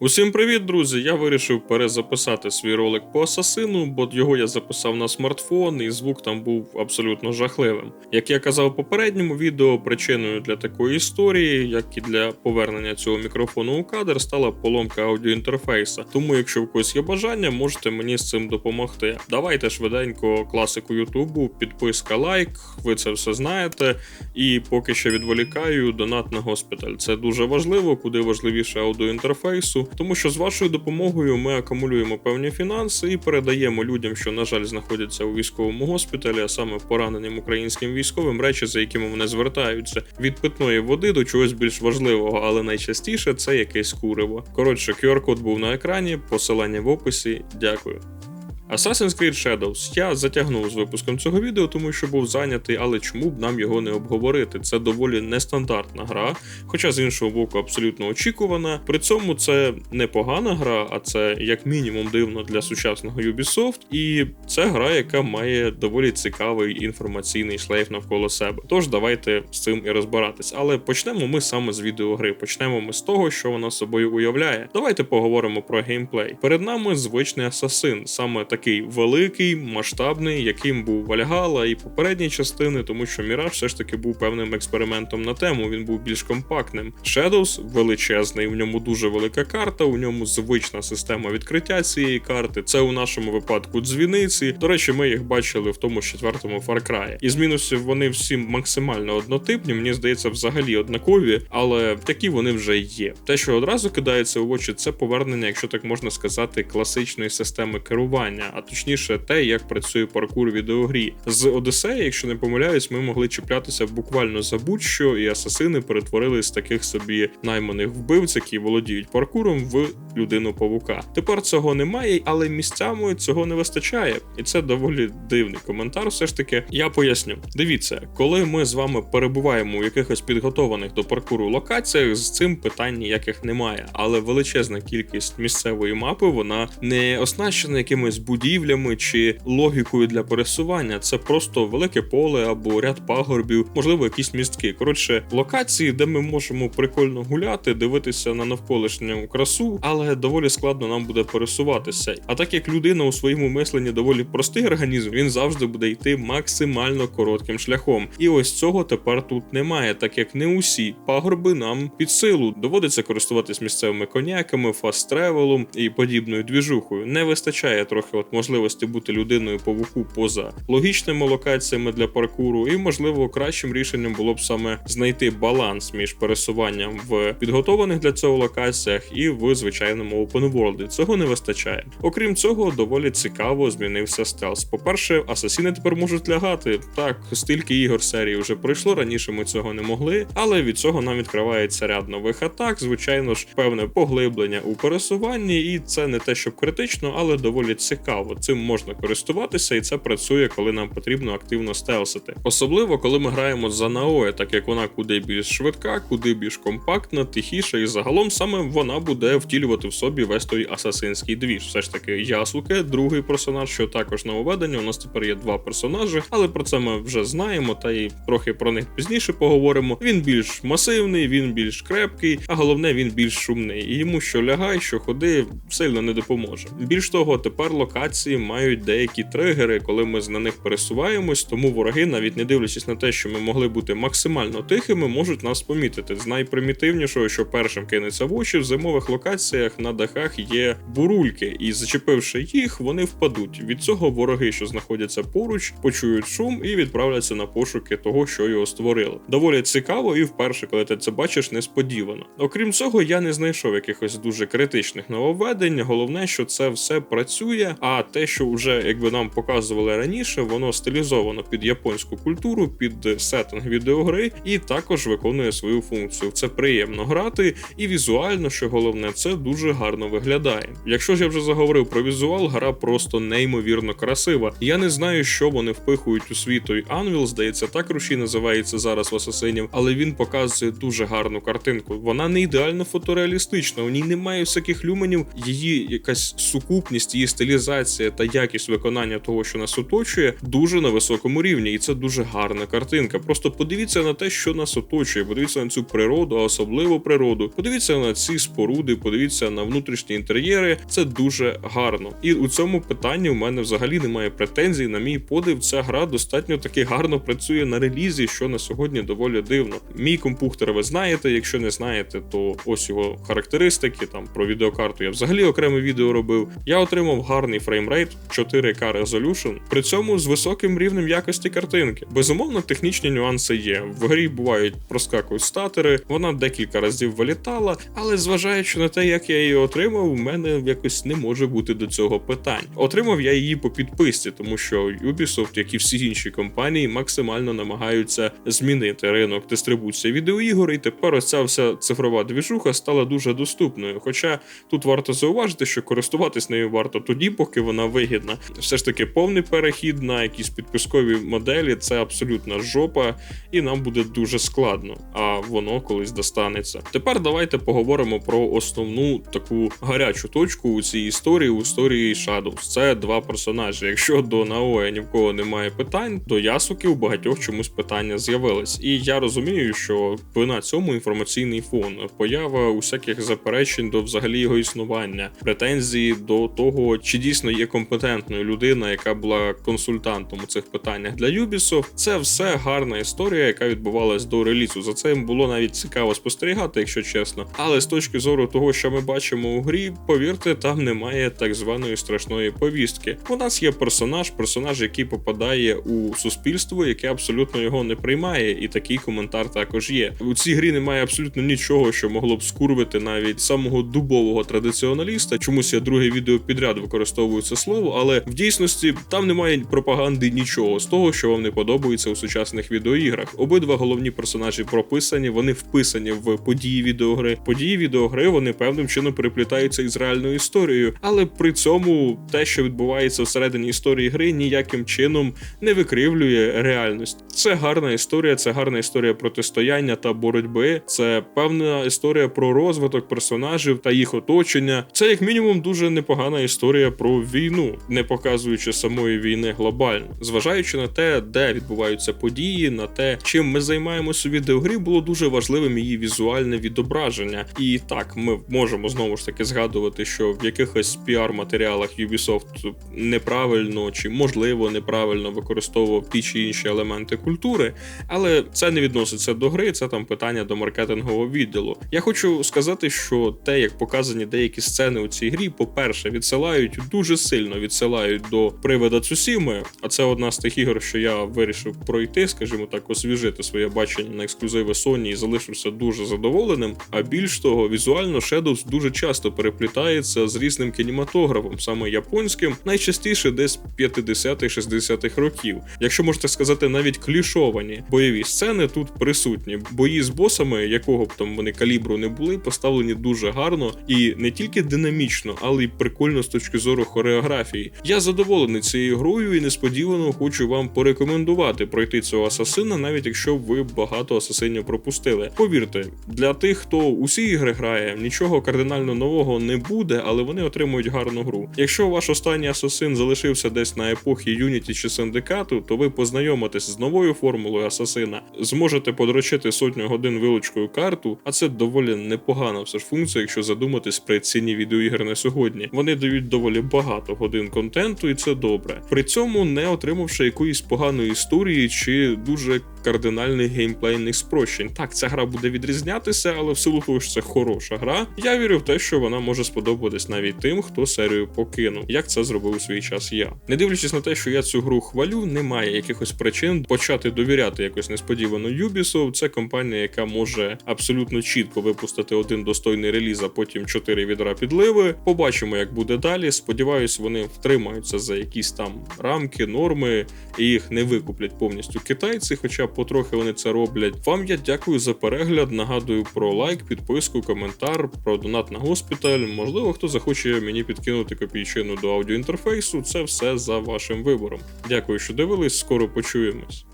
Усім привіт, друзі! Я вирішив перезаписати свій ролик по асасину, бо його я записав на смартфон, і звук там був абсолютно жахливим. Як я казав в попередньому відео, причиною для такої історії, як і для повернення цього мікрофону у кадр, стала поломка аудіоінтерфейса. Тому, якщо в когось є бажання, можете мені з цим допомогти. Давайте швиденько класику Ютубу, підписка, лайк, ви це все знаєте. І поки що відволікаю донат на госпіталь. Це дуже важливо, куди важливіше аудіоінтерфейсу тому що з вашою допомогою ми акумулюємо певні фінанси і передаємо людям, що на жаль знаходяться у військовому госпіталі, а саме пораненим українським військовим, речі, за якими вони звертаються від питної води до чогось більш важливого, але найчастіше це якесь куриво. Коротше, QR-код був на екрані, посилання в описі. Дякую. Assassin's Creed Shadows я затягнув з випуском цього відео, тому що був зайнятий, але чому б нам його не обговорити? Це доволі нестандартна гра, хоча з іншого боку абсолютно очікувана. При цьому це не погана гра, а це як мінімум дивно для сучасного Ubisoft. І це гра, яка має доволі цікавий інформаційний шлейф навколо себе. Тож давайте з цим і розбиратись. Але почнемо ми саме з відеогри. Почнемо ми з того, що вона собою уявляє. Давайте поговоримо про геймплей. Перед нами звичний асасин, саме так такий великий, масштабний, яким був Вальгала і попередні частини, тому що Міраж все ж таки був певним експериментом на тему. Він був більш компактним. Shadows величезний, в ньому дуже велика карта, у ньому звична система відкриття цієї карти. Це у нашому випадку дзвіниці. До речі, ми їх бачили в тому четвертому Far Cry. Із мінусів вони всі максимально однотипні. Мені здається, взагалі однакові, але такі вони вже є. Те, що одразу кидається в очі, це повернення, якщо так можна сказати, класичної системи керування а точніше, те, як працює паркур в відеогрі. З Одесеї, якщо не помиляюсь, ми могли чіплятися буквально за будь-що, і асасини перетворились з таких собі найманих вбивць, які володіють паркуром в людину павука. Тепер цього немає, але місцями цього не вистачає, і це доволі дивний коментар. Все ж таки, я поясню. Дивіться, коли ми з вами перебуваємо у якихось підготованих до паркуру локаціях, з цим питань ніяких немає, але величезна кількість місцевої мапи вона не оснащена якимись будь будівлями чи логікою для пересування. Це просто велике поле або ряд пагорбів, можливо, якісь містки. Коротше, локації, де ми можемо прикольно гуляти, дивитися на навколишню красу, але доволі складно нам буде пересуватися. А так як людина у своєму мисленні доволі простий організм, він завжди буде йти максимально коротким шляхом. І ось цього тепер тут немає, так як не усі пагорби нам під силу доводиться користуватись місцевими коняками, фаст-тревелом і подібною двіжухою. Не вистачає трохи от можливості бути людиною павуку поза логічними локаціями для паркуру, і можливо кращим рішенням було б саме знайти баланс між пересуванням в підготованих для цього локаціях і в звичайному world. Цього не вистачає. Окрім цього, доволі цікаво змінився стелс. По-перше, асасіни тепер можуть лягати. Так, стільки ігор серії вже пройшло раніше. Ми цього не могли, але від цього нам відкривається ряд нових атак. Звичайно ж, певне поглиблення у пересуванні, і це не те, щоб критично, але доволі цікаво цікаво. Цим можна користуватися, і це працює, коли нам потрібно активно стелсити. Особливо, коли ми граємо за Наоє, так як вона куди більш швидка, куди більш компактна, тихіша, і загалом саме вона буде втілювати в собі весь той асасинський двіж. Все ж таки, Ясуке, другий персонаж, що також нововведення. У нас тепер є два персонажі, але про це ми вже знаємо, та й трохи про них пізніше поговоримо. Він більш масивний, він більш крепкий, а головне, він більш шумний. І йому що лягай, що ходи, сильно не допоможе. Більш того, тепер локація локації мають деякі тригери, коли ми на них пересуваємось, тому вороги, навіть не дивлячись на те, що ми могли бути максимально тихими, можуть нас помітити. З найпримітивнішого, що першим кинеться в очі, в зимових локаціях на дахах є бурульки, і зачепивши їх, вони впадуть. Від цього вороги, що знаходяться поруч, почують шум і відправляться на пошуки того, що його створило. Доволі цікаво, і вперше, коли ти це бачиш, несподівано. Окрім цього, я не знайшов якихось дуже критичних нововведень. Головне, що це все працює. А а те, що вже якби нам показували раніше, воно стилізовано під японську культуру, під сеттинг відеогри, і також виконує свою функцію. Це приємно грати, і візуально, що головне, це дуже гарно виглядає. Якщо ж я вже заговорив про візуал, гра просто неймовірно красива. Я не знаю, що вони впихують у свій той Unreal, здається, так руші називається зараз в Асасинів, але він показує дуже гарну картинку. Вона не ідеально фотореалістична, у ній немає всяких люменів, її якась сукупність, її стилізація реалізація та якість виконання того, що нас оточує, дуже на високому рівні, і це дуже гарна картинка. Просто подивіться на те, що нас оточує. Подивіться на цю природу, а особливо природу. Подивіться на ці споруди, подивіться на внутрішні інтер'єри. Це дуже гарно. І у цьому питанні у мене взагалі немає претензій. На мій подив, ця гра достатньо таки гарно працює на релізі, що на сьогодні доволі дивно. Мій компухтер ви знаєте. Якщо не знаєте, то ось його характеристики. Там про відеокарту я взагалі окреме відео робив. Я отримав гарний фреймрейт 4К Resolution, при цьому з високим рівнем якості картинки. Безумовно, технічні нюанси є. В грі бувають проскакують статери, вона декілька разів вилітала, але зважаючи на те, як я її отримав, у мене якось не може бути до цього питань. Отримав я її по підписці, тому що Ubisoft, як і всі інші компанії, максимально намагаються змінити ринок дистрибуції відеоігор, і тепер ось ця вся цифрова двіжуха стала дуже доступною. Хоча тут варто зауважити, що користуватись нею варто тоді, поки вона вигідна. Все ж таки, повний перехід на якісь підпискові моделі це абсолютна жопа, і нам буде дуже складно, а воно колись достанеться. Тепер давайте поговоримо про основну таку гарячу точку у цій історії, у історії Shadows. Це два персонажі. Якщо до Наоя ні в кого немає питань, до Ясуки у багатьох чомусь питання з'явились. І я розумію, що вина цьому інформаційний фон, поява усяких заперечень до взагалі його існування, претензії до того, чи дійсно є компетентною людина, яка була консультантом у цих питаннях для Ubisoft. Це все гарна історія, яка відбувалась до релізу. За це було навіть цікаво спостерігати, якщо чесно. Але з точки зору того, що ми бачимо у грі, повірте, там немає так званої страшної повістки. У нас є персонаж, персонаж, який попадає у суспільство, яке абсолютно його не приймає, і такий коментар також є. У цій грі немає абсолютно нічого, що могло б скурвити навіть самого дубового традиціоналіста. Чомусь я друге відео підряд використовую це слово, але в дійсності там немає пропаганди нічого з того, що вам не подобається у сучасних відеоіграх. Обидва головні персонажі прописані, вони вписані в події відеогри. Події відеогри вони певним чином переплітаються із реальною історією, але при цьому те, що відбувається всередині історії гри, ніяким чином не викривлює реальність. Це гарна історія, це гарна історія протистояння та боротьби. Це певна історія про розвиток персонажів та їх оточення. Це як мінімум дуже непогана історія про війну, не показуючи самої війни глобально, зважаючи на те, де відбуваються події, на те, чим ми займаємося у відеогрі, було дуже важливим її візуальне відображення. І так, ми можемо знову ж таки згадувати, що в якихось піар-матеріалах Ubisoft неправильно чи можливо неправильно використовував ті чи інші елементи культури, але це не відноситься до гри, це там питання до маркетингового відділу. Я хочу сказати, що те, як показані деякі сцени у цій грі, по-перше, відсилають дуже сильно відсилають до привода Цусіми, а це одна з тих ігор, що я вирішив пройти, скажімо так, освіжити своє бачення на ексклюзиви Sony і залишився дуже задоволеним. А більш того, візуально Shadows дуже часто переплітається з різним кінематографом, саме японським, найчастіше десь 50-60-х років. Якщо можете сказати, навіть клішовані бойові сцени тут присутні. Бої з босами, якого б там вони калібру не були, поставлені дуже гарно і не тільки динамічно, але й прикольно з точки зору хореографії. Я задоволений цією грою і несподівано хочу вам порекомендувати пройти цього асасина, навіть якщо ви багато асасинів пропустили. Повірте, для тих, хто усі ігри грає, нічого кардинально нового не буде, але вони отримують гарну гру. Якщо ваш останній асасин залишився десь на епохі Юніті чи Синдикату, то ви познайомитесь з новою формулою асасина, зможете подрочити сотню годин вилучкою карту, а це доволі непогана все ж функція, якщо задуматись при ціні відеоігр на сьогодні. Вони дають доволі багато годин контенту, і це добре. При цьому не отримавши якоїсь поганої історії чи дуже кардинальних геймплейних спрощень. Так, ця гра буде відрізнятися, але в силу того, що це хороша гра, я вірю в те, що вона може сподобатись навіть тим, хто серію покинув, як це зробив у свій час я. Не дивлячись на те, що я цю гру хвалю, немає якихось причин почати довіряти якось несподівано Ubisoft. Це компанія, яка може абсолютно чітко випустити один достойний реліз, а потім чотири відра підливи. Побачимо, як буде далі. Сподіваюсь, вони втримаються за якісь там рамки, норми і їх не викуплять повністю китайці, хоча потрохи вони це роблять. Вам я дякую за перегляд. Нагадую про лайк, підписку, коментар, про донат на госпіталь. Можливо, хто захоче мені підкинути копійчину до аудіоінтерфейсу. Це все за вашим вибором. Дякую, що дивились. Скоро почуємось.